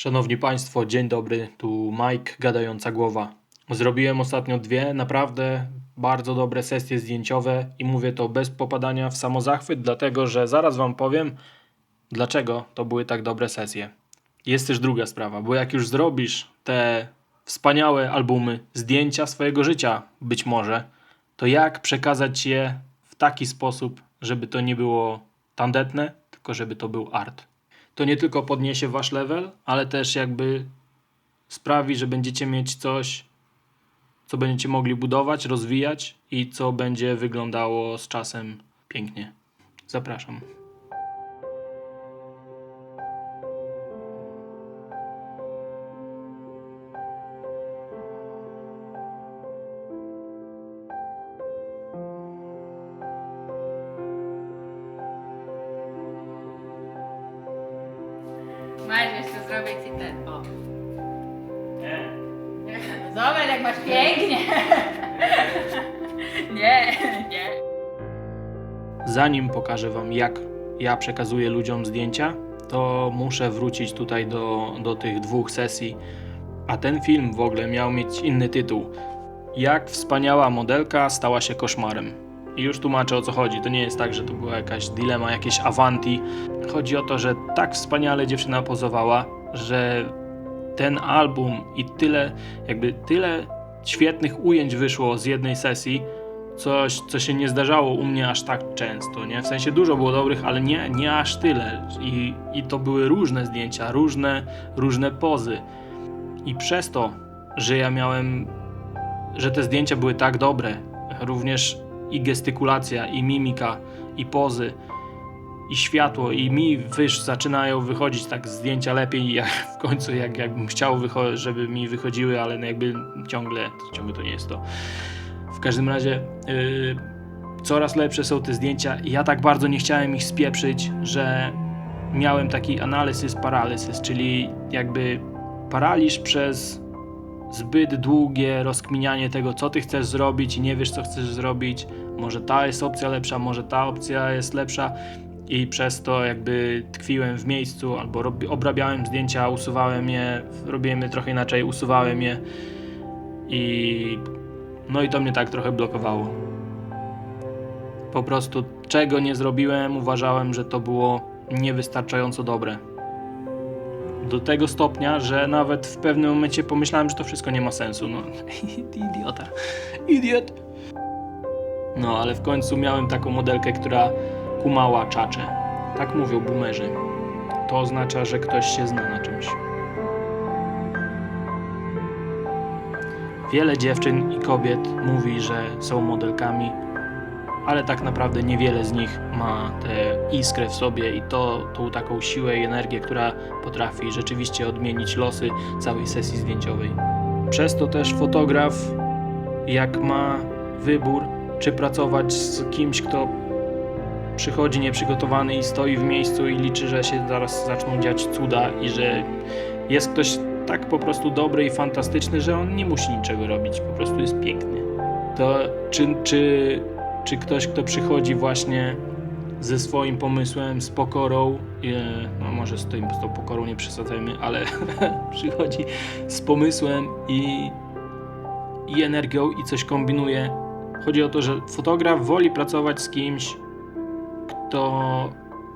Szanowni Państwo, dzień dobry, tu Mike, gadająca głowa. Zrobiłem ostatnio dwie naprawdę bardzo dobre sesje zdjęciowe i mówię to bez popadania w samozachwyt, dlatego że zaraz Wam powiem, dlaczego to były tak dobre sesje. Jest też druga sprawa, bo jak już zrobisz te wspaniałe albumy, zdjęcia swojego życia, być może, to jak przekazać je w taki sposób, żeby to nie było tandetne, tylko żeby to był art. To nie tylko podniesie wasz level, ale też jakby sprawi, że będziecie mieć coś, co będziecie mogli budować, rozwijać i co będzie wyglądało z czasem pięknie. Zapraszam. Zanim pokażę Wam, jak ja przekazuję ludziom zdjęcia, to muszę wrócić tutaj do, do tych dwóch sesji. A ten film w ogóle miał mieć inny tytuł. Jak wspaniała modelka stała się koszmarem. I już tłumaczę o co chodzi. To nie jest tak, że to była jakaś dilema, jakieś awanti. Chodzi o to, że tak wspaniale dziewczyna pozowała, że ten album i tyle, jakby tyle świetnych ujęć wyszło z jednej sesji, coś, co się nie zdarzało u mnie aż tak często, nie? W sensie dużo było dobrych, ale nie, nie aż tyle. I, I to były różne zdjęcia, różne, różne pozy. I przez to, że ja miałem, że te zdjęcia były tak dobre, również i gestykulacja, i mimika, i pozy, i światło, i mi wyż zaczynają wychodzić tak zdjęcia lepiej, jak w końcu, jak, jakbym chciał, żeby mi wychodziły, ale no jakby ciągle, ciągle to nie jest to. W każdym razie yy, coraz lepsze są te zdjęcia ja tak bardzo nie chciałem ich spieprzyć, że miałem taki analizys paralyzys, czyli jakby paraliż przez zbyt długie rozkminianie tego, co ty chcesz zrobić i nie wiesz, co chcesz zrobić. Może ta jest opcja lepsza, może ta opcja jest lepsza i przez to jakby tkwiłem w miejscu albo obrabiałem zdjęcia, usuwałem je, robiłem je trochę inaczej, usuwałem je i no i to mnie tak trochę blokowało. Po prostu czego nie zrobiłem, uważałem, że to było niewystarczająco dobre. Do tego stopnia, że nawet w pewnym momencie pomyślałem, że to wszystko nie ma sensu. No, idiota. Idiot. No, ale w końcu miałem taką modelkę, która kumała czacze. Tak mówią boomerzy. To oznacza, że ktoś się zna na czymś. Wiele dziewczyn i kobiet mówi, że są modelkami, ale tak naprawdę niewiele z nich ma tę iskrę w sobie i to, tą taką siłę i energię, która potrafi rzeczywiście odmienić losy całej sesji zdjęciowej. Przez to też fotograf, jak ma wybór, czy pracować z kimś, kto przychodzi nieprzygotowany i stoi w miejscu i liczy, że się zaraz zaczną dziać cuda i że jest ktoś tak po prostu dobry i fantastyczny, że on nie musi niczego robić, po prostu jest piękny. To czy, czy, czy ktoś, kto przychodzi właśnie ze swoim pomysłem, z pokorą, no może z tą, z tą pokorą nie przesadzajmy, ale przychodzi z pomysłem i, i energią i coś kombinuje. Chodzi o to, że fotograf woli pracować z kimś, kto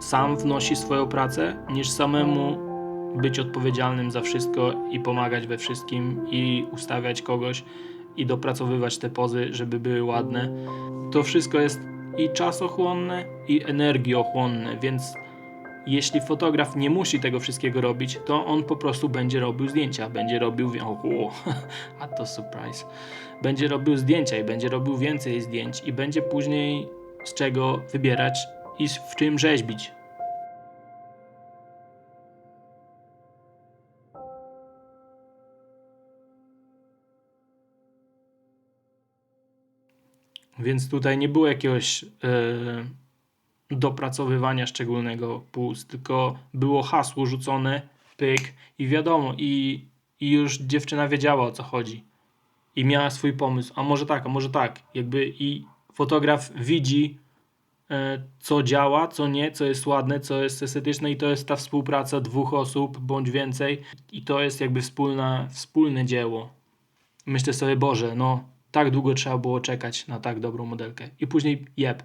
sam wnosi swoją pracę, niż samemu być odpowiedzialnym za wszystko i pomagać we wszystkim i ustawiać kogoś i dopracowywać te pozy, żeby były ładne. To wszystko jest i czasochłonne, i energiochłonne, więc jeśli fotograf nie musi tego wszystkiego robić, to on po prostu będzie robił zdjęcia, będzie robił, o, a to surprise, będzie robił zdjęcia i będzie robił więcej zdjęć i będzie później z czego wybierać i w czym rzeźbić. Więc tutaj nie było jakiegoś e, dopracowywania szczególnego pust, tylko było hasło rzucone, pyk i wiadomo, i, i już dziewczyna wiedziała o co chodzi. I miała swój pomysł, a może tak, a może tak. Jakby i fotograf widzi e, co działa, co nie, co jest ładne, co jest estetyczne i to jest ta współpraca dwóch osób bądź więcej i to jest jakby wspólna, wspólne dzieło. Myślę sobie, Boże, no tak długo trzeba było czekać na tak dobrą modelkę. I później, jeb,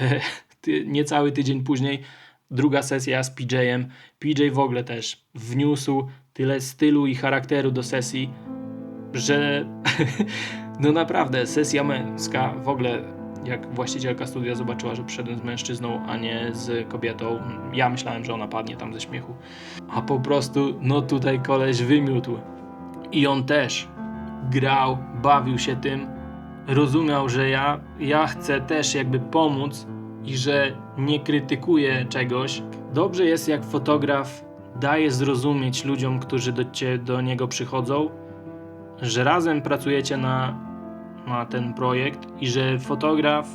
niecały tydzień później druga sesja z PJ-em. PJ w ogóle też wniósł tyle stylu i charakteru do sesji, że no naprawdę sesja męska w ogóle jak właścicielka studia zobaczyła, że przyszedłem z mężczyzną, a nie z kobietą, ja myślałem, że ona padnie tam ze śmiechu. A po prostu, no tutaj koleś wymiótł. I on też grał, bawił się tym, rozumiał, że ja, ja chcę też jakby pomóc i że nie krytykuję czegoś. Dobrze jest, jak fotograf daje zrozumieć ludziom, którzy do, cie, do niego przychodzą, że razem pracujecie na, na ten projekt i że fotograf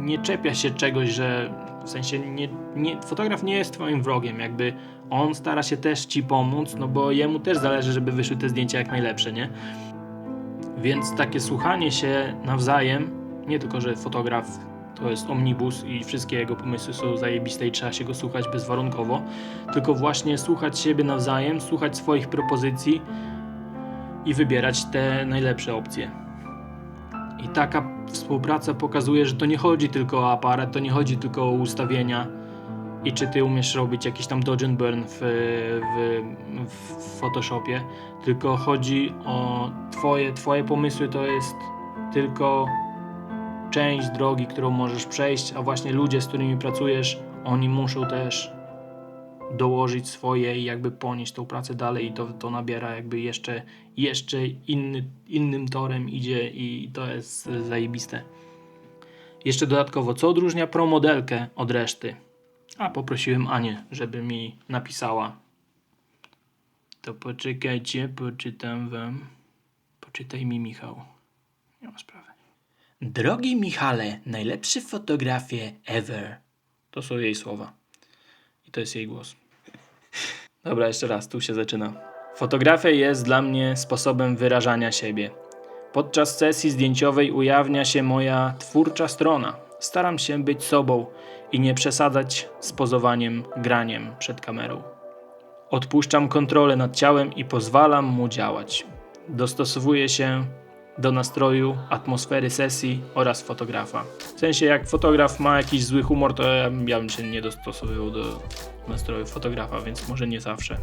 nie czepia się czegoś, że w sensie nie, nie, fotograf nie jest twoim wrogiem, jakby on stara się też ci pomóc, no bo jemu też zależy, żeby wyszły te zdjęcia jak najlepsze, nie? Więc takie słuchanie się nawzajem, nie tylko, że fotograf to jest omnibus i wszystkie jego pomysły są zajebiste i trzeba się go słuchać bezwarunkowo, tylko właśnie słuchać siebie nawzajem, słuchać swoich propozycji i wybierać te najlepsze opcje. I taka współpraca pokazuje, że to nie chodzi tylko o aparat, to nie chodzi tylko o ustawienia i czy ty umiesz robić jakiś tam dodge and burn w, w, w Photoshopie, tylko chodzi o twoje, twoje pomysły, to jest tylko część drogi, którą możesz przejść, a właśnie ludzie, z którymi pracujesz, oni muszą też dołożyć swoje i jakby ponieść tą pracę dalej i to, to nabiera jakby jeszcze, jeszcze inny, innym torem idzie i to jest zajebiste. Jeszcze dodatkowo, co odróżnia promodelkę od reszty? A poprosiłem Anię, żeby mi napisała. To poczekajcie, poczytam wam. Poczytaj mi, Michał. Nie ma sprawy. Drogi Michale, najlepszy fotografie ever. To są jej słowa. I to jest jej głos. Dobra, jeszcze raz, tu się zaczyna. Fotografia jest dla mnie sposobem wyrażania siebie. Podczas sesji zdjęciowej ujawnia się moja twórcza strona. Staram się być sobą i nie przesadzać z pozowaniem, graniem przed kamerą. Odpuszczam kontrolę nad ciałem i pozwalam mu działać. Dostosowuję się do nastroju, atmosfery sesji oraz fotografa. W sensie, jak fotograf ma jakiś zły humor, to ja, ja bym się nie dostosowywał do nastroju fotografa, więc może nie zawsze.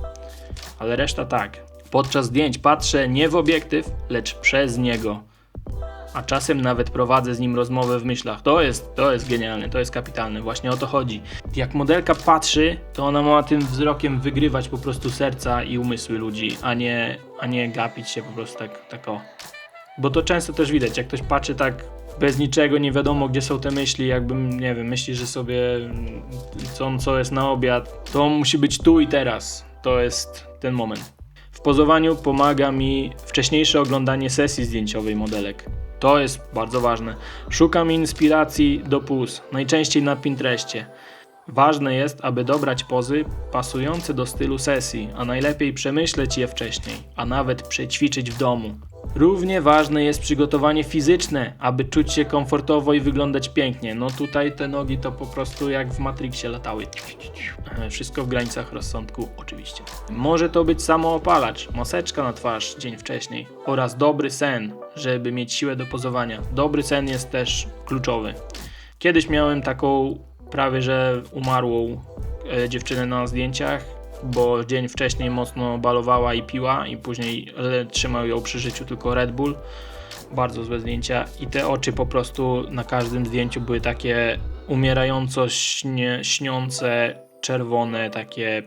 Ale reszta tak. Podczas zdjęć patrzę nie w obiektyw, lecz przez niego. A czasem nawet prowadzę z nim rozmowę w myślach. To jest, to jest genialne, to jest kapitalne, właśnie o to chodzi. Jak modelka patrzy, to ona ma tym wzrokiem wygrywać po prostu serca i umysły ludzi, a nie, a nie gapić się po prostu tak, tak o. Bo to często też widać, jak ktoś patrzy tak bez niczego, nie wiadomo gdzie są te myśli, jakbym, nie wiem, myśli, że sobie mm, co, co jest na obiad, to musi być tu i teraz. To jest ten moment. W pozowaniu pomaga mi wcześniejsze oglądanie sesji zdjęciowej modelek. To jest bardzo ważne. Szukam inspiracji do puz, najczęściej na Pinterestie. Ważne jest, aby dobrać pozy pasujące do stylu sesji, a najlepiej przemyśleć je wcześniej, a nawet przećwiczyć w domu. Równie ważne jest przygotowanie fizyczne, aby czuć się komfortowo i wyglądać pięknie. No tutaj te nogi to po prostu jak w Matrixie latały. E, Wszystko w granicach rozsądku, oczywiście. Może to być samoopalacz, maseczka na twarz dzień wcześniej oraz dobry sen, żeby mieć siłę do pozowania. Dobry sen jest też kluczowy. Kiedyś miałem taką prawie że umarłą e, dziewczynę na zdjęciach, bo dzień wcześniej mocno balowała i piła i później trzymał ją przy życiu tylko Red Bull. Bardzo złe zdjęcia i te oczy po prostu na każdym zdjęciu były takie umierająco śnie, śniące, czerwone, takie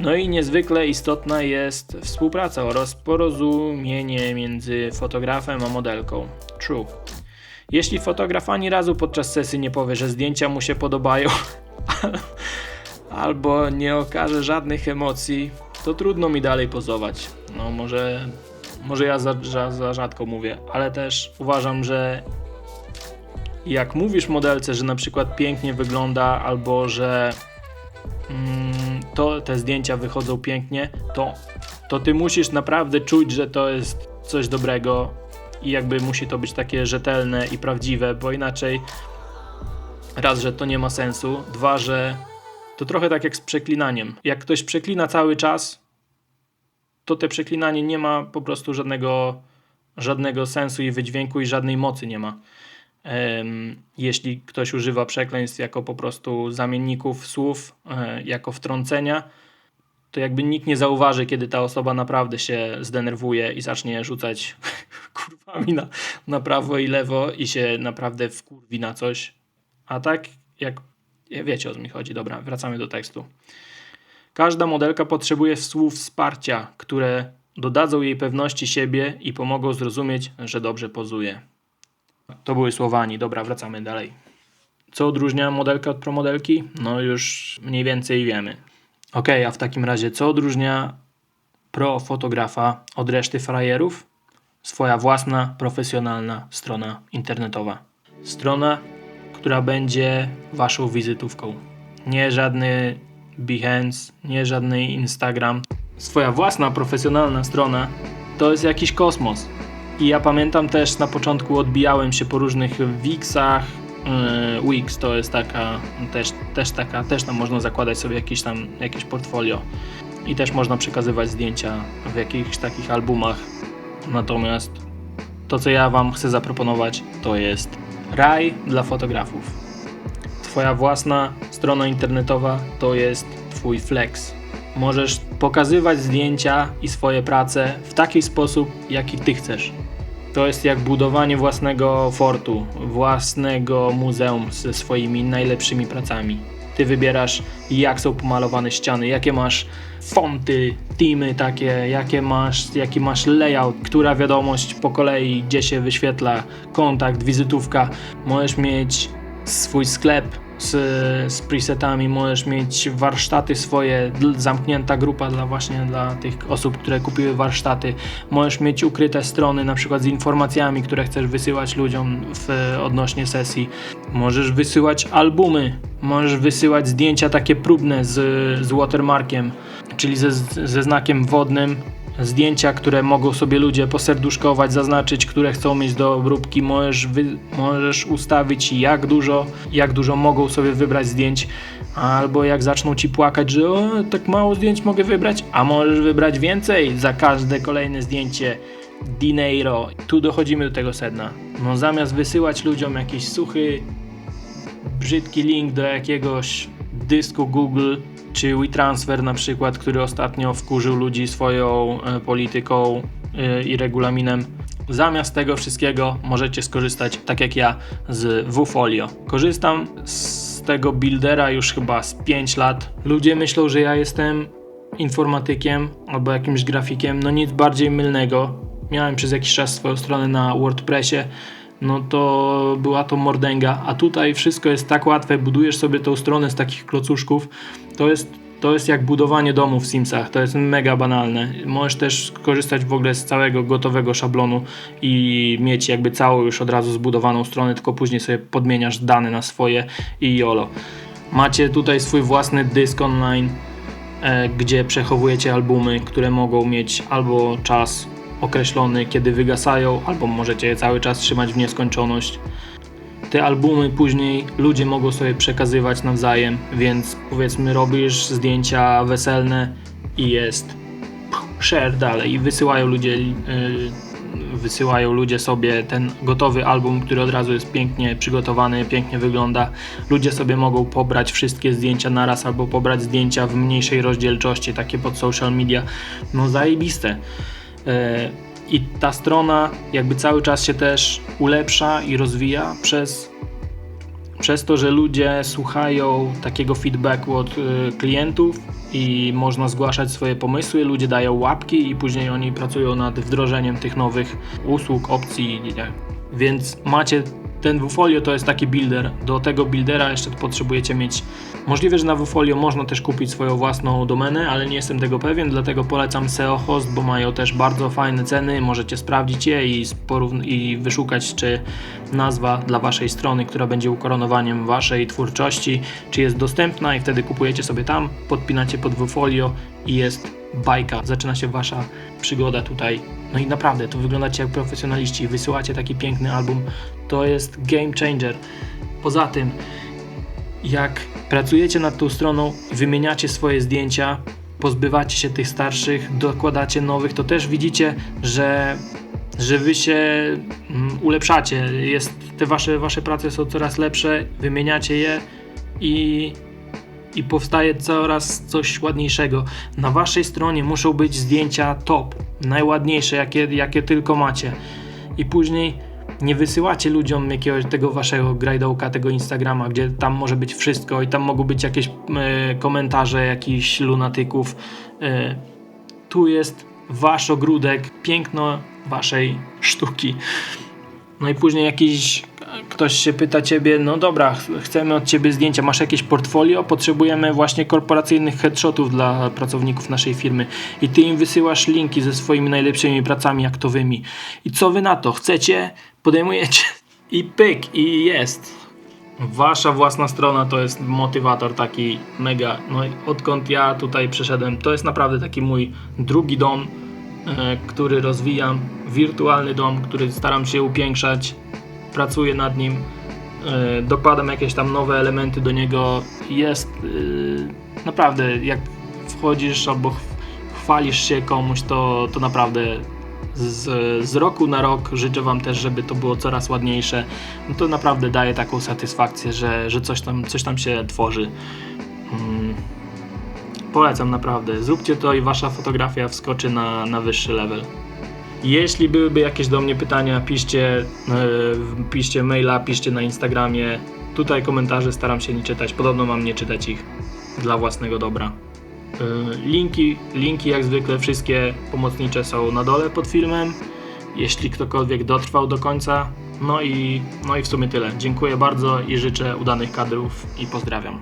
no i niezwykle istotna jest współpraca oraz porozumienie między fotografem a modelką. True. Jeśli fotograf ani razu podczas sesji nie powie, że zdjęcia mu się podobają, albo nie okaże żadnych emocji, to trudno mi dalej pozować. No może, może ja za, za, za rzadko mówię, ale też uważam, że jak mówisz modelce, że na przykład pięknie wygląda, albo że mm, to te zdjęcia wychodzą pięknie, to, to ty musisz naprawdę czuć, że to jest coś dobrego i jakby musi to być takie rzetelne i prawdziwe, bo inaczej Raz, że to nie ma sensu. Dwa, że to trochę tak jak z przeklinaniem. Jak ktoś przeklina cały czas, to te przeklinanie nie ma po prostu żadnego, żadnego sensu i wydźwięku i żadnej mocy nie ma. Jeśli ktoś używa przekleństw jako po prostu zamienników słów, e, jako wtrącenia, to jakby nikt nie zauważy, kiedy ta osoba naprawdę się zdenerwuje i zacznie rzucać kurwami na, na prawo i lewo i się naprawdę wkurwi na coś. A tak jak wiecie o co mi chodzi. Dobra, wracamy do tekstu. Każda modelka potrzebuje słów wsparcia, które dodadzą jej pewności siebie i pomogą zrozumieć, że dobrze pozuje. To były słowani. Dobra, wracamy dalej. Co odróżnia modelkę od promodelki? No już mniej więcej wiemy. Ok, a w takim razie co odróżnia pro-fotografa od reszty frajerów? Swoja własna, profesjonalna strona internetowa. Strona, która będzie waszą wizytówką. Nie żadny Behance, nie żadny Instagram. Swoja własna, profesjonalna strona to jest jakiś kosmos. I ja pamiętam też na początku odbijałem się po różnych Wixach. Yy, Wix to jest taka, też, też taka, też tam można zakładać sobie jakieś tam, jakieś portfolio. I też można przekazywać zdjęcia w jakichś takich albumach. Natomiast to, co ja Wam chcę zaproponować, to jest raj dla fotografów. Twoja własna strona internetowa to jest Twój flex. Możesz pokazywać zdjęcia i swoje prace w taki sposób, jaki Ty chcesz. To jest jak budowanie własnego fortu, własnego muzeum ze swoimi najlepszymi pracami. Ty wybierasz, jak są pomalowane ściany, jakie masz fonty, teamy takie, jakie masz, jaki masz layout, która wiadomość po kolei, gdzie się wyświetla, kontakt, wizytówka. Możesz mieć swój sklep z, z presetami, możesz mieć warsztaty swoje, zamknięta grupa dla właśnie dla tych osób, które kupiły warsztaty. Możesz mieć ukryte strony, na przykład z informacjami, które chcesz wysyłać ludziom w, odnośnie sesji. Możesz wysyłać albumy, możesz wysyłać zdjęcia takie próbne z, z watermarkiem, czyli ze, ze znakiem wodnym. Zdjęcia, które mogą sobie ludzie poserduszkować, zaznaczyć, które chcą mieć do obróbki, możesz, wy, możesz ustawić jak dużo, jak dużo mogą sobie wybrać zdjęć, albo jak zaczną ci płakać, że o, tak mało zdjęć mogę wybrać, a możesz wybrać więcej za każde kolejne zdjęcie. Dinero. Tu dochodzimy do tego sedna. No zamiast wysyłać ludziom jakiś suchy, brzydki link do jakiegoś dysku Google czy WeTransfer na przykład, który ostatnio wkurzył ludzi swoją e, polityką e, i regulaminem. Zamiast tego wszystkiego możecie skorzystać, tak jak ja, z WFolio. Korzystam z tego buildera już chyba z 5 lat. Ludzie myślą, że ja jestem informatykiem albo jakimś grafikiem. No nic bardziej mylnego. Miałem przez jakiś czas swoją stronę na WordPressie no to była to mordęga, a tutaj wszystko jest tak łatwe, budujesz sobie tą stronę z takich klocuszków, to jest, to jest jak budowanie domu w Simsach, to jest mega banalne. Możesz też korzystać w ogóle z całego gotowego szablonu i mieć jakby całą już od razu zbudowaną stronę, tylko później sobie podmieniasz dane na swoje i jolo. Macie tutaj swój własny dysk online, e, gdzie przechowujecie albumy, które mogą mieć albo czas określony, kiedy wygasają, albo możecie je cały czas trzymać w nieskończoność. Te albumy później ludzie mogą sobie przekazywać nawzajem, więc powiedzmy robisz zdjęcia weselne i jest share dalej i wysyłają ludzie yy, wysyłają ludzie sobie ten gotowy album, który od razu jest pięknie przygotowany, pięknie wygląda. Ludzie sobie mogą pobrać wszystkie zdjęcia naraz albo pobrać zdjęcia w mniejszej rozdzielczości, takie pod social media. No zajebiste. E, I ta strona jakby cały czas się też ulepsza i rozwija przez, przez to, że ludzie słuchają takiego feedbacku od e, klientów i można zgłaszać swoje pomysły, ludzie dają łapki i później oni pracują nad wdrożeniem tych nowych usług, opcji. Więc macie ten WFolio to jest taki builder. Do tego buildera jeszcze potrzebujecie mieć. Możliwe, że na WFolio można też kupić swoją własną domenę, ale nie jestem tego pewien, dlatego polecam SEO Host, bo mają też bardzo fajne ceny. Możecie sprawdzić je i, i wyszukać, czy nazwa dla waszej strony, która będzie ukoronowaniem waszej twórczości, czy jest dostępna i wtedy kupujecie sobie tam, podpinacie pod WFolio i jest bajka. Zaczyna się wasza przygoda tutaj. No i naprawdę, to wyglądacie jak profesjonaliści. Wysyłacie taki piękny album. To jest game changer. Poza tym, jak pracujecie nad tą stroną, wymieniacie swoje zdjęcia, pozbywacie się tych starszych, dokładacie nowych, to też widzicie, że, że wy się mm, ulepszacie. Jest, te wasze, wasze prace są coraz lepsze, wymieniacie je i, i powstaje coraz coś ładniejszego. Na waszej stronie muszą być zdjęcia top, najładniejsze, jakie, jakie tylko macie. I później nie wysyłacie ludziom jakiegoś tego waszego grajdołka, tego Instagrama, gdzie tam może być wszystko i tam mogą być jakieś e, komentarze jakichś lunatyków. E, tu jest wasz ogródek, piękno waszej sztuki. No i później jakiś ktoś się pyta ciebie, no dobra, ch- chcemy od ciebie zdjęcia, masz jakieś portfolio? Potrzebujemy właśnie korporacyjnych headshotów dla pracowników naszej firmy. I ty im wysyłasz linki ze swoimi najlepszymi pracami aktowymi. I co wy na to? Chcecie? Podejmujecie? I pyk, i jest. Wasza własna strona to jest motywator taki mega. No i odkąd ja tutaj przyszedłem, to jest naprawdę taki mój drugi dom, e, który rozwijam. Wirtualny dom, który staram się upiększać. Pracuję nad nim. e, Dokładam jakieś tam nowe elementy do niego. Jest e, naprawdę, jak wchodzisz albo ch- chwalisz się komuś, to, to naprawdę z, z roku na rok życzę Wam też, żeby to było coraz ładniejsze. No to naprawdę daje taką satysfakcję, że, że coś, tam, coś tam się tworzy. Mm. Polecam naprawdę. Zróbcie to i Wasza fotografia wskoczy na, na wyższy level. Jeśli byłyby jakieś do mnie pytania, piszcie, e, piszcie maila, piszcie na Instagramie. Tutaj komentarze staram się nie czytać. Podobno mam nie czytać ich dla własnego dobra. E, Linki, linki jak zwykle wszystkie pomocnicze są na dole pod filmem. Jeśli ktokolwiek dotrwał do końca. No i, no i w sumie tyle. Dziękuję bardzo i życzę udanych kadrów i pozdrawiam.